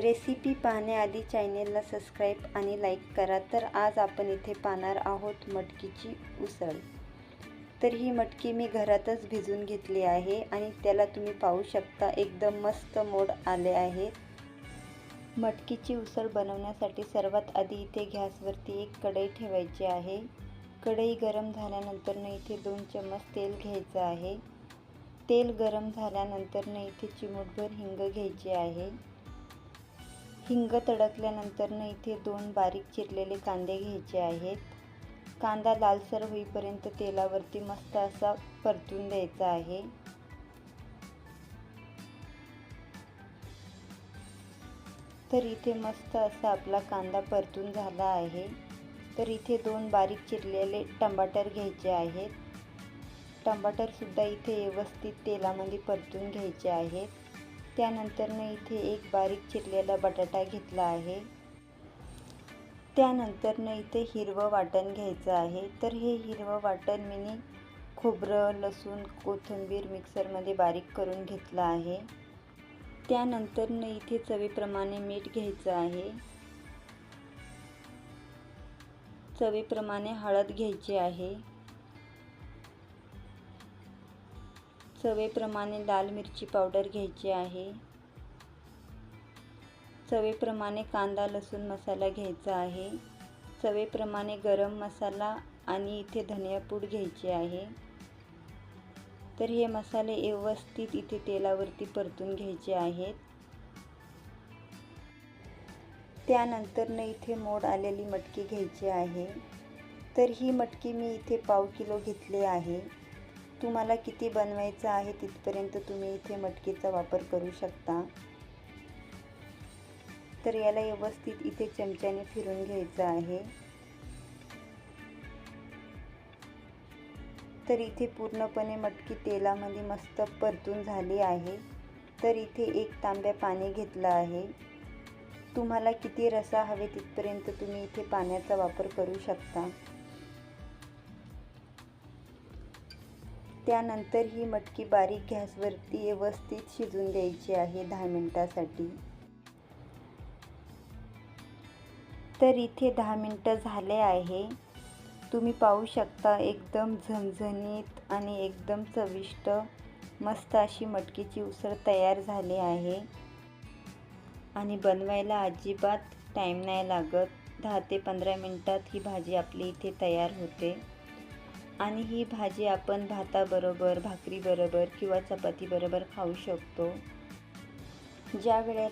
Recipe पाहण्याआधी चॅनेलला subscribe आणि लाईक करा. तर आज आपण इथे पाहणार आहोत मटकीची उसळ. तर ही मटकी मी घरातच भिजून घेतली आहे आणि त्याला तुम्ही पाहू शकता एकदम मस्त मोड आले आहेत मटकीची उसळ बनवण्यासाठी सर्वात आधी इथे गॅसवरती एक कढई ठेवायची आहे. कढई गरम झाल्यानंतर न इथे दोन चम्मच तेल घ्यायचं आहे. तेल गरम झाल्यानंतर न इथे चिमूटभर हिंग घ्यायची आहे. हिंग तडकल्यानंतर न इथे दोन बारीक चिरलेले कांदे घ्यायचे आहेत. कांदा लालसर होईपर्यंत तेलावरती मस्त असा परतून द्यायचा आहे. तर इथे मस्त असा आपला कांदा परतून झाला आहे. तर इथे दोन बारीक चिरलेले टमाटर घ्यायचे आहेत. टमाटरसुद्धा इथे व्यवस्थित तेलामध्ये परतून घ्यायचे आहेत. त्यानंतरनं इथे एक बारीक चिरलेला बटाटा घेतला आहे. त्यानंतरनं इथे हिरवं वाटण घ्यायचं आहे. तर हे हिरवं वाटण मी खोबरं लसूण कोथिंबीर मिक्सरमध्ये बारीक करून घेतलं आहे. त्यानंतरनं इथे चवीप्रमाणे मीठ घ्यायचं आहे. चवीप्रमाणे हळद घ्यायची आहे. चवेप्रमाणे लाल मिरची पावडर घ्यायची आहे. चवेप्रमाणे कांदा लसूण मसाला घ्यायचा आहे. चवेप्रमाणे गरम मसाला आणि इथे धनियापूड घ्यायची आहे. तर हे मसाले व्यवस्थित इथे तेलावरती परतून घ्यायचे आहेत. त्यानंतरनं इथे मोड आलेली मटकी घ्यायची आहे. तर ही मटकी मी इथे पाव किलो घेतली आहे. तुम्हाला किती बनवायचं आहे तिथपर्यंत तुम्ही इथे मटकीचा वापर करू शकता. तर याला व्यवस्थित इथे चमच्याने फिरून घ्यायचं आहे. तर इथे पूर्णपणे मटकी तेलामध्ये मस्त परतून झाली आहे. तर इथे एक तांब्या पाणी घेतलं आहे. तुम्हाला किती रसा हवे तिथपर्यंत तुम्ही इथे पाण्याचा वापर करू शकता. त्यानंतर ही मटकी बारीक गॅसवरती व्यवस्थित शिजून द्यायची आहे दहा मिनटासाठी. तर इथे दहा मिनटं झाले आहे. तुम्ही पाहू शकता एकदम झणझणीत आणि एकदम चविष्ट मस्त अशी मटकीची उसळ तयार झाली आहे. आणि बनवायला अजिबात टाईम नाही लागत. दहा ते पंधरा मिनटात ही भाजी आपली इथे तयार होते. आणि ही भाजी आपण भाताबरोबर भाकरीबरोबर किंवा चपातीबरोबर खाऊ शकतो. ज्या वेळेला